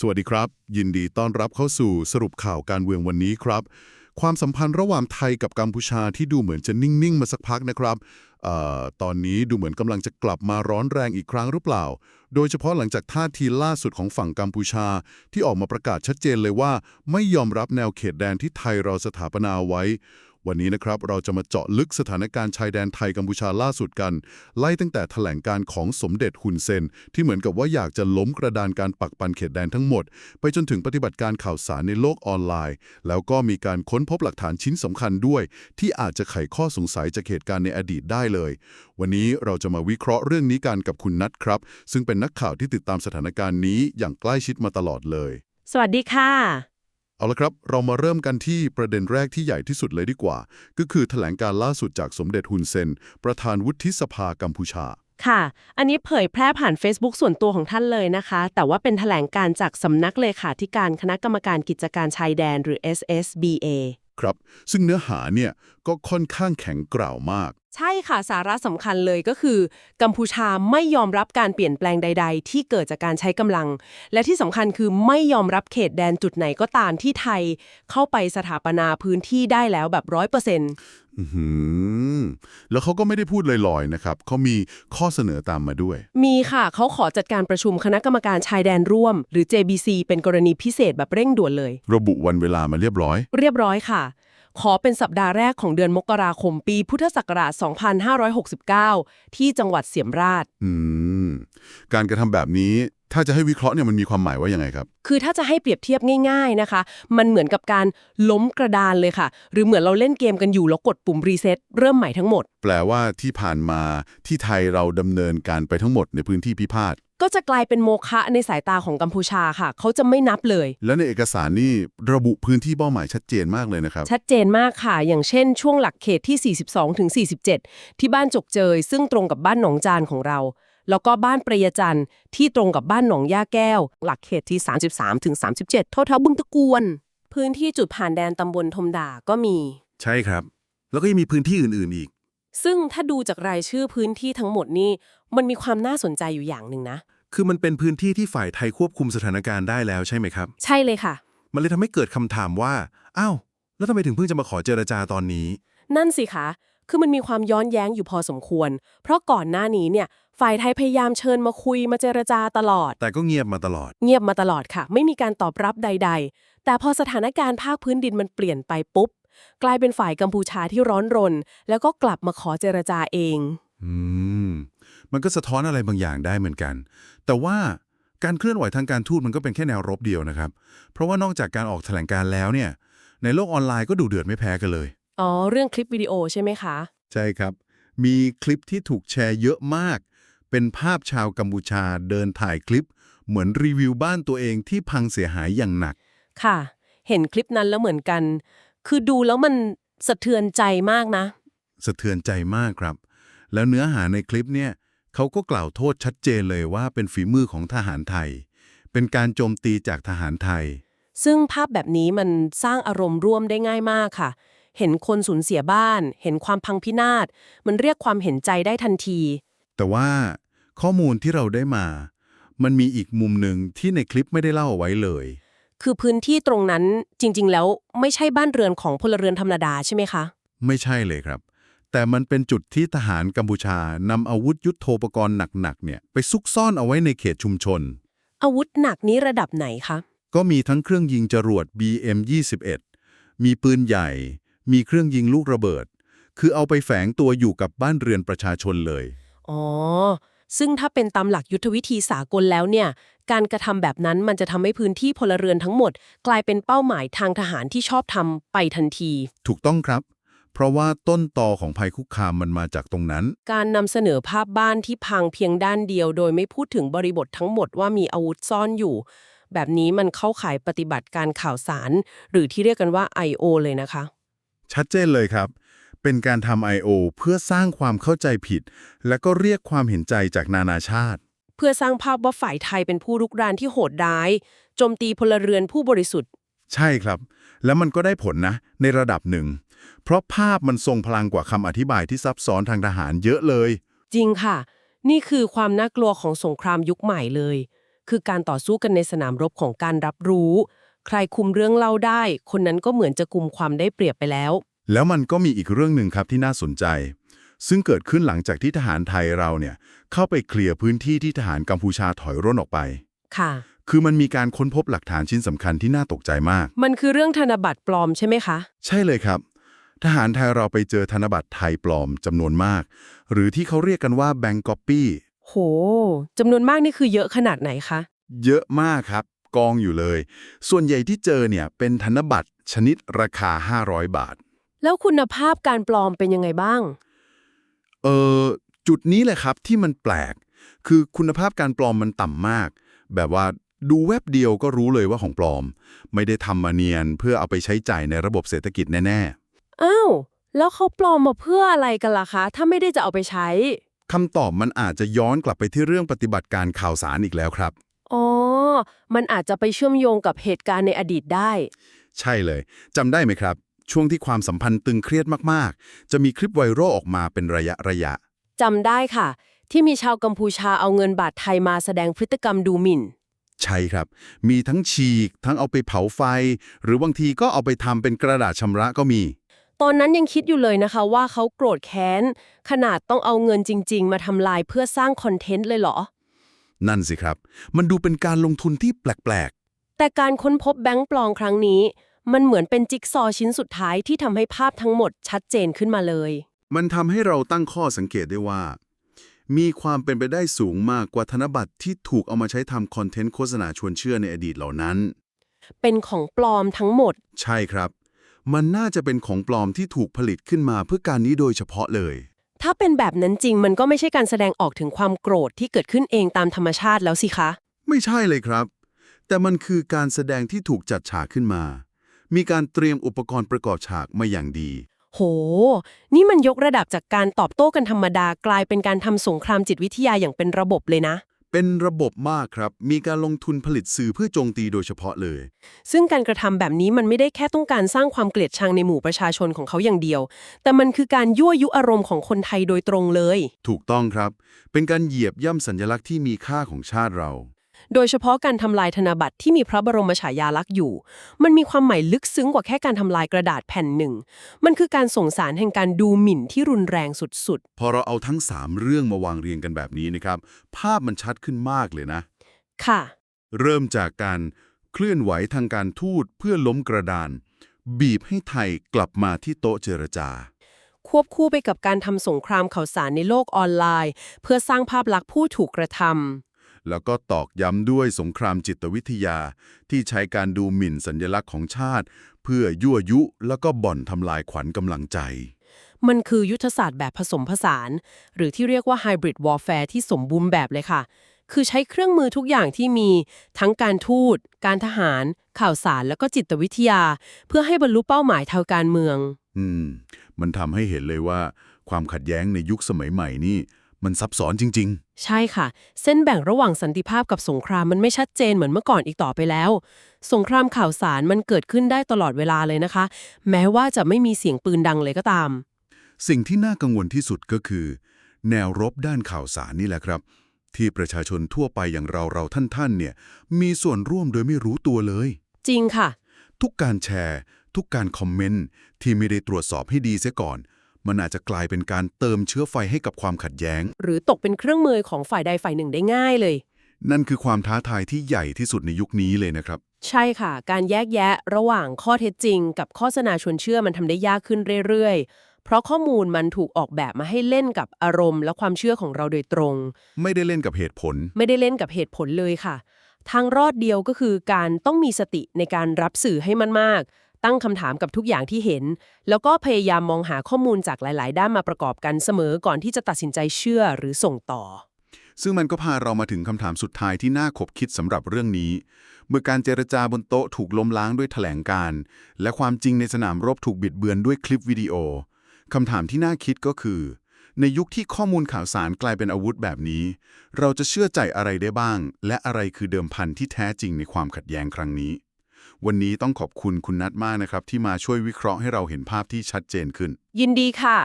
สวัสดีครับ ยินดีต้อนรับเข้าสู่สรุปข่าวการเมืองวันนี้ครับ ความสัมพันธ์ระหว่างไทยกับกัมพูชาที่ดูเหมือนจะนิ่ง ๆ มาสักพักนะครับออตอนนี้ดูเหมือนกำลังจะกลับมาร้อนแรงอีกครั้งหรือเปล่า โดยเฉพาะหลังจากท่าทีล่าสุดของฝั่งกัมพูชา ที่ออกมาประกาศชัดเจนเลยว่า ไม่ยอมรับแนวเขตแดนที่ไทยเราสถาปนาไว้ วันนี้นะครับเราจะมาเจาะลึกสถานการณ์ชายแดนไทยกัมพูชาล่าสุดกัน ไล่ตั้งแต่แถลงการของสมเด็จฮุนเซน ที่เหมือนกับว่าอยากจะล้มกระดานการปักปันเขตแดนทั้งหมด ไปจนถึงปฏิบัติการข่าวสารในโลกออนไลน์ แล้วก็มีการค้นพบหลักฐานชิ้นสำคัญด้วย ที่อาจจะไขข้อสงสัยจากเหตุการณ์ในอดีตได้เลย วันนี้เราจะมาวิเคราะห์เรื่องนี้กันกับคุณนัทครับ ซึ่งเป็นนักข่าวที่ติดตามสถานการณ์นี้อย่างใกล้ชิดมาตลอดเลย สวัสดีค่ะ เอาละครับ เรามาเริ่มกันที่ประเด็นแรกที่ใหญ่ที่สุดเลยดีกว่า ก็คือแถลงการล่าสุดจากสมเด็จฮุนเซน ประธานวุฒิสภากัมพูชา ค่ะ อันนี้เผยแพร่ผ่าน Facebook ส่วนตัวของท่านเลยนะคะ แต่ว่าเป็นแถลงการจากสำนักเลขาธิการคณะกรรมการกิจการชายแดนหรือ SSBA ครับ ซึ่งเนื้อหาเนี่ยก็ค่อนข้างแข็งกร่าวมาก ใช่ค่ะสาระสำคัญเลยก็คือ กัมพูชาไม่ยอมรับการเปลี่ยนแปลงใด ๆ ที่เกิดจากการใช้กำลัง และที่สำคัญคือไม่ยอมรับเขตแดนจุดไหนก็ตามที่ไทย เข้าไปสถาปนาพื้นที่ได้แล้วแบบร้อยเปอร์เซ็นต์อือหือแล้วเขาก็ไม่ได้พูดลอยๆนะครับเขามีข้อเสนอตามมาด้วย มีค่ะเขาขอจัดการประชุมคณะกรรมการชายแดนร่วม หรือ JBC เป็นกรณีพิเศษแบบเร่งด่วนเลย ระบุวันเวลามาเรียบร้อย เรียบร้อยค่ะ ขอเป็นสัปดาห์แรกของเดือนมกราคมปีพุทธศักราช 2569 ที่จังหวัดเสียมราช อืม การกระทำแบบนี้ ถ้าจะให้วิเคราะห์เนี่ยมันมีความหมายว่ายังไงครับ คือถ้าจะให้เปรียบเทียบง่าย ๆนะคะ มันเหมือนกับการล้มกระดานเลยค่ะ หรือเหมือนเราเล่นเกมกันอยู่แล้วกดปุ่มรีเซ็ตเริ่มใหม่ทั้งหมด แปลว่าที่ผ่านมาที่ไทยเราดำเนินการไปทั้งหมดในพื้นที่พิพาทก็จะกลายเป็นโมฆะในสายตาของกัมพูชาค่ะ เขาจะไม่นับเลย แล้วในเอกสารนี่ระบุพื้นที่เป้าหมายชัดเจนมากเลยนะครับ ชัดเจนมากค่ะ อย่างเช่น ช่วงหลักเขตที่ 42ถึง47 ที่บ้านจกเจย ซึ่งตรงกับบ้านหนองจานของเรา แล้วก็บ้านประยจันทร์ที่ตรงกับบ้านหนองย่าแก้ว หลักเขตที่ 33ถึง37 เท่าเท่าบึงตะกวน พื้นที่จุดผ่านแดนตำบลทมดาก็มี ใช่ครับ แล้วก็ยังมีพื้นที่อื่นๆอีก ซึ่งถ้าดูจากรายชื่อพื้นที่ทั้งหมดนี่มันมีความน่าสนใจอยู่อย่างหนึ่งนะ คือมันเป็นพื้นที่ที่ฝ่ายไทยควบคุมสถานการณ์ได้แล้วใช่ไหมครับ ใช่เลยค่ะ มันเลยทำให้เกิดคำถามว่า อ้าว แล้วทำไมถึงเพิ่งจะมาขอเจรจาตอนนี้ นั่นสิคะ คือมันมีความย้อนแย้งอยู่พอสมควร เพราะก่อนหน้านี้เนี่ย ฝ่ายไทยพยายามเชิญมาคุยมาเจรจาตลอด แต่ก็เงียบมาตลอด เงียบมาตลอดค่ะ ไม่มีการตอบรับใด ๆ แต่พอสถานการณ์ภาคพื้นดินมันเปลี่ยนไปปุ๊บ กลายเป็นฝ่ายกัมพูชาที่ร้อนรน แล้วก็กลับมาขอเจรจาเอง อืม มันก็สะท้อนอะไรบางอย่างได้เหมือนกัน แต่ว่าการเคลื่อนไหวทางการทูตมันก็เป็นแค่แนวรบเดียวนะครับ เพราะว่านอกจากการออกแถลงการแล้วเนี่ย ในโลกออนไลน์ก็ดูเดือดไม่แพ้กันเลย อ๋อ เรื่องคลิปวิดีโอใช่ไหมคะ ใช่ครับ มีคลิปที่ถูกแชร์เยอะมาก เป็นภาพชาวกัมพูชาเดินถ่ายคลิป เหมือนรีวิวบ้านตัวเองที่พังเสียหายอย่างหนัก ค่ะ เห็นคลิปนั้นแล้วเหมือนกัน คือดูแล้วมันสะเทือนใจมากนะ สะเทือนใจมากครับ แล้วเนื้อหาในคลิปเนี่ยเขาก็กล่าวโทษชัดเจนเลยว่าเป็นฝีมือของทหารไทย เป็นการโจมตีจากทหารไทย ซึ่งภาพแบบนี้มันสร้างอารมณ์ร่วมได้ง่ายมากค่ะ เห็นคนสูญเสียบ้าน เห็นความพังพินาศ มันเรียกความเห็นใจได้ทันที แต่ว่าข้อมูลที่เราได้มา มันมีอีกมุมหนึ่งที่ในคลิปไม่ได้เล่าเอาไว้เลย คือพื้นที่ตรงนั้นจริง ๆ แล้วไม่ใช่บ้านเรือนของพลเรือนธรรมดาใช่ไหมคะ ไม่ใช่เลยครับ แต่มันเป็นจุดที่ทหารกัมพูชานำอาวุธยุโทโธปกรณ์หนักๆเนี่ยไปซุกซ่อนเอาไว้ในเขตชุมชน อาวุธหนักนี้ระดับไหนคะ ก็มีทั้งเครื่องยิงจรวด BM21 มีปืนใหญ่ มีเครื่องยิงลูกระเบิด คือเอาไปแฝงตัวอยู่กับบ้านเรือนประชาชนเลย อ๋อ ซึ่งถ้าเป็นตามหลักยุทธวิธีสากลแล้วเนี่ย การกระทำแบบนั้นมันจะทำให้พื้นที่พลเรือนทั้งหมด กลายเป็นเป้าหมายทางทหารที่ชอบทำไปทันที ถูกต้องครับ เพราะว่าต้นตอของภัยคุกคามมันมาจากตรงนั้น การนำเสนอภาพบ้านที่พังเพียงด้านเดียว โดยไม่พูดถึงบริบททั้งหมดว่ามีอาวุธซ่อนอยู่ แบบนี้มันเข้าข่ายปฏิบัติการข่าวสาร หรือที่เรียกกันว่า I.O. เลยนะคะ ชัดเจนเลยครับ เป็นการทำ I.O. เพื่อสร้างความเข้าใจผิด และก็เรียกความเห็นใจจากนานาชาติ เพื่อสร้างภาพว่าฝ่ายไทยเป็นผู้รุกรานที่โหดร้ายโจมตีพลเรือนผู้บริสุทธิ์ ใช่ครับ แล้วมันก็ได้ผลนะ ในระดับหนึ่ง เพราะภาพมันทรงพลังกว่าคำอธิบายที่ซับซ้อนทางทหารเยอะเลย จริงค่ะ นี่คือความน่ากลัวของสงครามยุคใหม่เลย คือการต่อสู้กันในสนามรบของการรับรู้ ใครคุมเรื่องเล่าได้ คนนั้นก็เหมือนจะกุมความได้เปรียบไปแล้ว แล้วมันก็มีอีกเรื่องหนึ่งครับที่น่าสนใจ ซึ่งเกิดขึ้นหลังจากที่ทหารไทยเราเนี่ยเข้าไปเคลียร์พื้นที่ที่ทหารกัมพูชาถอยร่นออกไป ค่ะ คือมันมีการค้นพบหลักฐานชิ้นสำคัญที่น่าตกใจมาก มันคือเรื่องธนบัตรปลอมใช่ไหมคะ ใช่เลยครับ ทหารไทยเราไปเจอธนบัตรไทยปลอมจำนวนมาก หรือที่เขาเรียกกันว่าแบงก์ก๊อปปี้โหจำนวนมากนี่คือเยอะขนาดไหนคะ เยอะมากครับ กองอยู่เลย ส่วนใหญ่ที่เจอเนี่ยเป็นธนบัตรชนิดราคา 500 บาท แล้วคุณภาพการปลอมเป็นยังไงบ้าง เออจุดนี้แหละครับที่มันแปลก คือคุณภาพการปลอมมันต่ำมาก แบบว่าดูแวบเดียวก็รู้เลยว่าของปลอม ไม่ได้ทำมาเนียนเพื่อเอาไปใช้จ่ายในระบบเศรษฐกิจแน่อ้าวแล้วเขาปลอมมาเพื่ออะไรกันล่ะคะ ถ้าไม่ได้จะเอาไปใช้ๆคำตอบมันอาจจะย้อนกลับไปที่เรื่องปฏิบัติการข่าวสารอีกแล้วครับ อ๋อ มันอาจจะไปเชื่อมโยงกับเหตุการณ์ในอดีตได้ ใช่เลยจำได้ไหมครับ ช่วงที่ความสัมพันธ์ตึงเครียดมากๆ จะมีคลิปไวรัลออกมาเป็นระยะระยะจำได้ค่ะ ที่มีชาวกัมพูชาเอาเงินบาทไทยมาแสดงพฤติกรรมดูหมิ่น ใช่ครับ มีทั้งฉีก ทั้งเอาไปเผาไฟ หรือบางทีก็เอาไปทำเป็นกระดาษชำระก็มี ตอนนั้นยังคิดอยู่เลยนะคะว่าเขาโกรธแค้น ขนาดต้องเอาเงินจริง ๆ มาทำลายเพื่อสร้างคอนเทนต์เลยเหรอ นั่นสิครับ มันดูเป็นการลงทุนที่แปลกแต่การค้นพบแบงค์ปลอมครั้งนี้ มันเหมือนเป็นจิ๊กซอว์ชิ้นสุดท้ายที่ทำให้ภาพทั้งหมดชัดเจนขึ้นมาเลยๆมันทำให้เราตั้งข้อสังเกตได้ว่า มีความเป็นไปได้สูงมากกว่าธนบัตรที่ถูกเอามาใช้ทำคอนเทนต์โฆษณาชวนเชื่อในอดีตเหล่านั้น เป็นของปลอมทั้งหมด ใช่ครับ มันน่าจะเป็นของปลอมที่ถูกผลิตขึ้นมาเพื่อการนี้โดยเฉพาะเลย ถ้าเป็นแบบนั้นจริงมันก็ไม่ใช่การแสดงออกถึงความโกรธที่เกิดขึ้นเองตามธรรมชาติแล้วสิคะ ไม่ใช่เลยครับ แต่มันคือการแสดงที่ถูกจัดฉากขึ้นมา มีการเตรียมอุปกรณ์ประกอบฉากมาอย่างดี โห นี่มันยกระดับจากการตอบโต้กันธรรมดากลายเป็นการทำสงครามจิตวิทยาอย่างเป็นระบบเลยนะ เป็นระบบมากครับ มีการลงทุนผลิตสื่อเพื่อโจมตีโดยเฉพาะเลย ซึ่งการกระทำแบบนี้มันไม่ได้แค่ต้องการสร้างความเกลียดชังในหมู่ประชาชนของเขาอย่างเดียว แต่มันคือการยั่วยุอารมณ์ของคนไทยโดยตรงเลย ถูกต้องครับ เป็นการเหยียบย่ำสัญลักษณ์ที่มีค่าของชาติเรา โดยเฉพาะการทำลายธนบัตรที่มีพระบรมฉายาลักษณ์อยู่ มันมีความหมายลึกซึ้งกว่าแค่การทำลายกระดาษแผ่นหนึ่ง มันคือการส่งสารแห่งการดูหมิ่นที่รุนแรงสุดพอเราเอาทั้ง 3 เรื่องมาวางเรียงกันแบบนี้นะครับ ภาพมันชัดขึ้นมากเลยนะๆค่ะ เริ่มจากการเคลื่อนไหวทางการทูตเพื่อล้มกระดาน บีบให้ไทยกลับมาที่โต๊ะเจรจาควบคู่ไปกับการทำสงครามข่าวสารในโลกออนไลน์ เพื่อสร้างภาพลักษณ์ผู้ถูกกระทำ แล้วก็ตอกย้ำด้วยสงครามจิตวิทยา ที่ใช้การดูหมิ่นสัญลักษณ์ของชาติ เพื่อยั่วยุแล้วก็บ่อนทำลายขวัญกำลังใจ มันคือยุทธศาสตร์แบบผสมผสาน หรือที่เรียกว่า Hybrid Warfare ที่สมบูรณ์แบบเลยค่ะ คือใช้เครื่องมือทุกอย่างที่มี ทั้งการทูต การทหาร ข่าวสารแล้วก็จิตวิทยา เพื่อให้บรรลุเป้าหมายทางการเมือง อืม มันทำให้เห็นเลยว่า ความขัดแย้งในยุคสมัยใหม่นี่ มันซับซ้อนจริง ใช่ค่ะ เส้นแบ่งระหว่างสันติภาพกับสงครามมันไม่ชัดเจนเหมือนเมื่อก่อนอีกต่อไปแล้ว สงครามข่าวสารมันเกิดขึ้นได้ตลอดเวลาเลยนะคะ แม้ว่าจะไม่มีเสียงปืนดังเลยก็ตามๆสิ่งที่น่ากังวลที่สุดก็คือ แนวรบด้านข่าวสารนี่แหละครับ ที่ประชาชนทั่วไปอย่างเราเราท่านท่านๆเนี่ยมีส่วนร่วมโดยไม่รู้ตัวเลย จริงค่ะ ทุกการแชร์ ทุกการคอมเมนต์ที่ไม่ได้ตรวจสอบให้ดีเสียก่อน มันอาจจะกลายเป็นการเติมเชื้อไฟให้กับความขัดแย้ง หรือตกเป็นเครื่องมือของฝ่ายใดฝ่ายหนึ่งได้ง่ายเลย นั่นคือความท้าทายที่ใหญ่ที่สุดในยุคนี้เลยนะครับ ใช่ค่ะ การแยกแยะระหว่างข้อเท็จจริง กับข้อเสนอชวนเชื่อมันทำได้ยากขึ้นเรื่อยๆ เพราะข้อมูลมันถูกออกแบบมาให้เล่นกับอารมณ์ และความเชื่อของเราโดยตรง ไม่ได้เล่นกับเหตุผล ไม่ได้เล่นกับเหตุผลเลยค่ะ ทางรอดเดียวก็คือการต้องมีสติในการรับสื่อให้มันมาก ตั้งคำถามกับทุกอย่างที่เห็น แล้วก็พยายามมองหาข้อมูลจากหลาย ๆ ด้านมาประกอบกันเสมอก่อนที่จะตัดสินใจเชื่อหรือส่งต่อ ซึ่งมันก็พาเรามาถึงคำถามสุดท้ายที่น่าขบคิดสำหรับเรื่องนี้ เมื่อการเจรจาบนโต๊ะถูกล้มล้างด้วยแถลงการ และความจริงในสนามรบถูกบิดเบือนด้วยคลิปวิดีโอคำถามที่น่าคิดก็คือ ในยุคที่ข้อมูลข่าวสารกลายเป็นอาวุธแบบนี้ เราจะเชื่อใจอะไรได้บ้าง และอะไรคือเดิมพันที่แท้จริงในความขัดแย้งครั้งนี้ วันนี้ต้องขอบคุณคุณนัทมากนะครับ ที่มาช่วยวิเคราะห์ให้เราเห็นภาพที่ชัดเจนขึ้น ยินดีค่ะ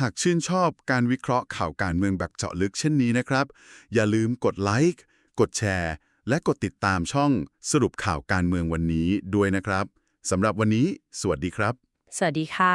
หากชื่นชอบการวิเคราะห์ข่าวการเมืองแบบเจาะลึกเช่นนี้นะครับ อย่าลืมกดไลค์กดแชร์ และกดติดตามช่องสรุปข่าวการเมืองวันนี้ด้วยนะครับสำหรับวันนี้ สวัสดีครับ สวัสดีค่ะ